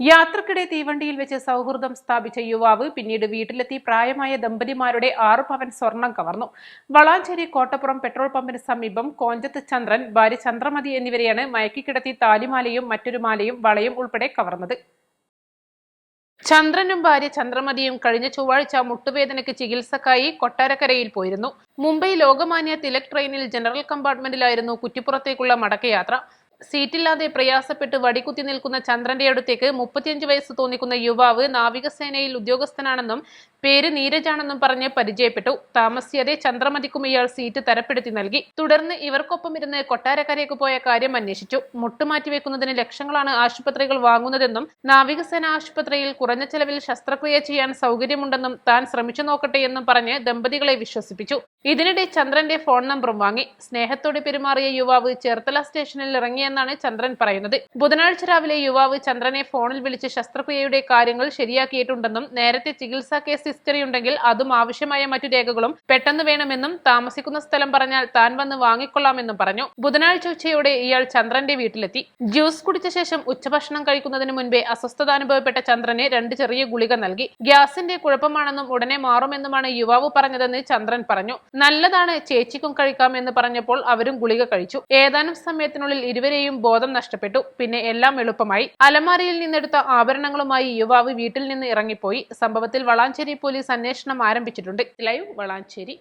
യാത്രക്കിടെ തീവണ്ടിയിൽ വെച്ച് സൗഹൃദം സ്ഥാപിച്ച യുവാവ് പിന്നീട് വീട്ടിലെത്തി പ്രായമായ ദമ്പതിമാരുടെ ആറ് പവൻ സ്വർണം കവർന്നു. വളാഞ്ചേരി കോട്ടപ്പുറം പെട്രോൾ പമ്പിന് സമീപം കോഞ്ചത്ത് ചന്ദ്രൻ ഭാര്യ ചന്ദ്രമതി എന്നിവരെയാണ് മയക്കിക്കിടത്തി താലിമാലയും മറ്റൊരു മാലയും വളയും ഉൾപ്പെടെ കവർന്നത്. ചന്ദ്രനും ഭാര്യ ചന്ദ്രമതിയും കഴിഞ്ഞ ചൊവ്വാഴ്ച മുട്ടുവേദനയ്ക്ക് ചികിത്സക്കായി കൊട്ടാരക്കരയിൽ പോയിരുന്നു. മുംബൈ ലോകമാന്യ തിലക് ട്രെയിനിൽ ജനറൽ കമ്പാർട്ട്മെന്റിലായിരുന്നു കുറ്റിപ്പുറത്തേക്കുള്ള മടക്കയാത്ര. സീറ്റില്ലാതെ പ്രയാസപ്പെട്ട് വടികുത്തി നിൽക്കുന്ന ചന്ദ്രന്റെ അടുത്തേക്ക് മുപ്പത്തിയഞ്ച് വയസ്സ് തോന്നിക്കുന്ന യുവാവ് നാവികസേനയിൽ ഉദ്യോഗസ്ഥനാണെന്നും പേര് നീരജാണെന്നും പറഞ്ഞ് പരിചയപ്പെട്ടു. താമസിയാതെ ചന്ദ്രമതിക്കും ഇയാൾ സീറ്റ് തരപ്പെടുത്തി നൽകി. തുടർന്ന് ഇവർക്കൊപ്പം ഇരുന്ന് കൊട്ടാരക്കരയ്ക്ക് പോയ കാര്യം അന്വേഷിച്ചു. മുട്ടുമാറ്റി വെക്കുന്നതിന് ലക്ഷങ്ങളാണ് ആശുപത്രികൾ വാങ്ങുന്നതെന്നും നാവികസേന ആശുപത്രിയിൽ കുറഞ്ഞ ചെലവിൽ ശസ്ത്രക്രിയ ചെയ്യാൻ സൗകര്യമുണ്ടെന്നും താൻ ശ്രമിച്ചു നോക്കട്ടെ എന്നും പറഞ്ഞ് ദമ്പതികളെ വിശ്വസിപ്പിച്ചു. ഇതിനിടെ ചന്ദ്രന്റെ ഫോൺ നമ്പറും വാങ്ങി. സ്നേഹത്തോടെ പെരുമാറിയ യുവാവ് ചേർത്തല സ്റ്റേഷനിൽ ഇറങ്ങിയെന്നാണ് ചന്ദ്രൻ പറയുന്നത്. ബുധനാഴ്ച രാവിലെ യുവാവ് ചന്ദ്രനെ ഫോണിൽ വിളിച്ച് ശസ്ത്രക്രിയയുടെ കാര്യങ്ങൾ ശരിയാക്കിയിട്ടുണ്ടെന്നും നേരത്തെ ചികിത്സാ കേസ് ഹിസ്റ്ററി ഉണ്ടെങ്കിൽ അതും ആവശ്യമായ മറ്റു രേഖകളും പെട്ടെന്ന് വേണമെന്നും താമസിക്കുന്ന സ്ഥലം പറഞ്ഞാൽ താൻ വന്ന് വാങ്ങിക്കൊള്ളാമെന്നും പറഞ്ഞു. ബുധനാഴ്ച ഉച്ചയോടെ ഇയാൾ ചന്ദ്രന്റെ വീട്ടിലെത്തി. ജ്യൂസ് കുടിച്ച ശേഷം ഉച്ചഭക്ഷണം കഴിക്കുന്നതിന് മുൻപേ അസ്വസ്ഥത അനുഭവപ്പെട്ട ചന്ദ്രന് രണ്ട് ചെറിയ ഗുളിക നൽകി. ഗ്യാസിന്റെ കുഴപ്പമാണെന്നും ഉടനെ മാറുമെന്നുമാണ് യുവാവ് പറഞ്ഞതെന്ന് ചന്ദ്രൻ പറഞ്ഞു. നല്ലതാണ് ചേച്ചിക്കും കഴിക്കാം എന്ന് പറഞ്ഞപ്പോൾ അവരും ഗുളിക കഴിച്ചു. ഏതാനും സമയത്തിനുള്ളിൽ ഇരുവരെയും ബോധം നഷ്ടപ്പെട്ടു. പിന്നെ എല്ലാം എളുപ്പമായി. അലമാരയിൽ നിന്നെടുത്ത ആഭരണങ്ങളുമായി യുവാവ് വീട്ടിൽ നിന്ന് ഇറങ്ങിപ്പോയി. സംഭവത്തിൽ വളാഞ്ചേരി പോലീസ് അന്വേഷണം ആരംഭിച്ചിട്ടുണ്ട്. ലൈവ് വളാഞ്ചേരി.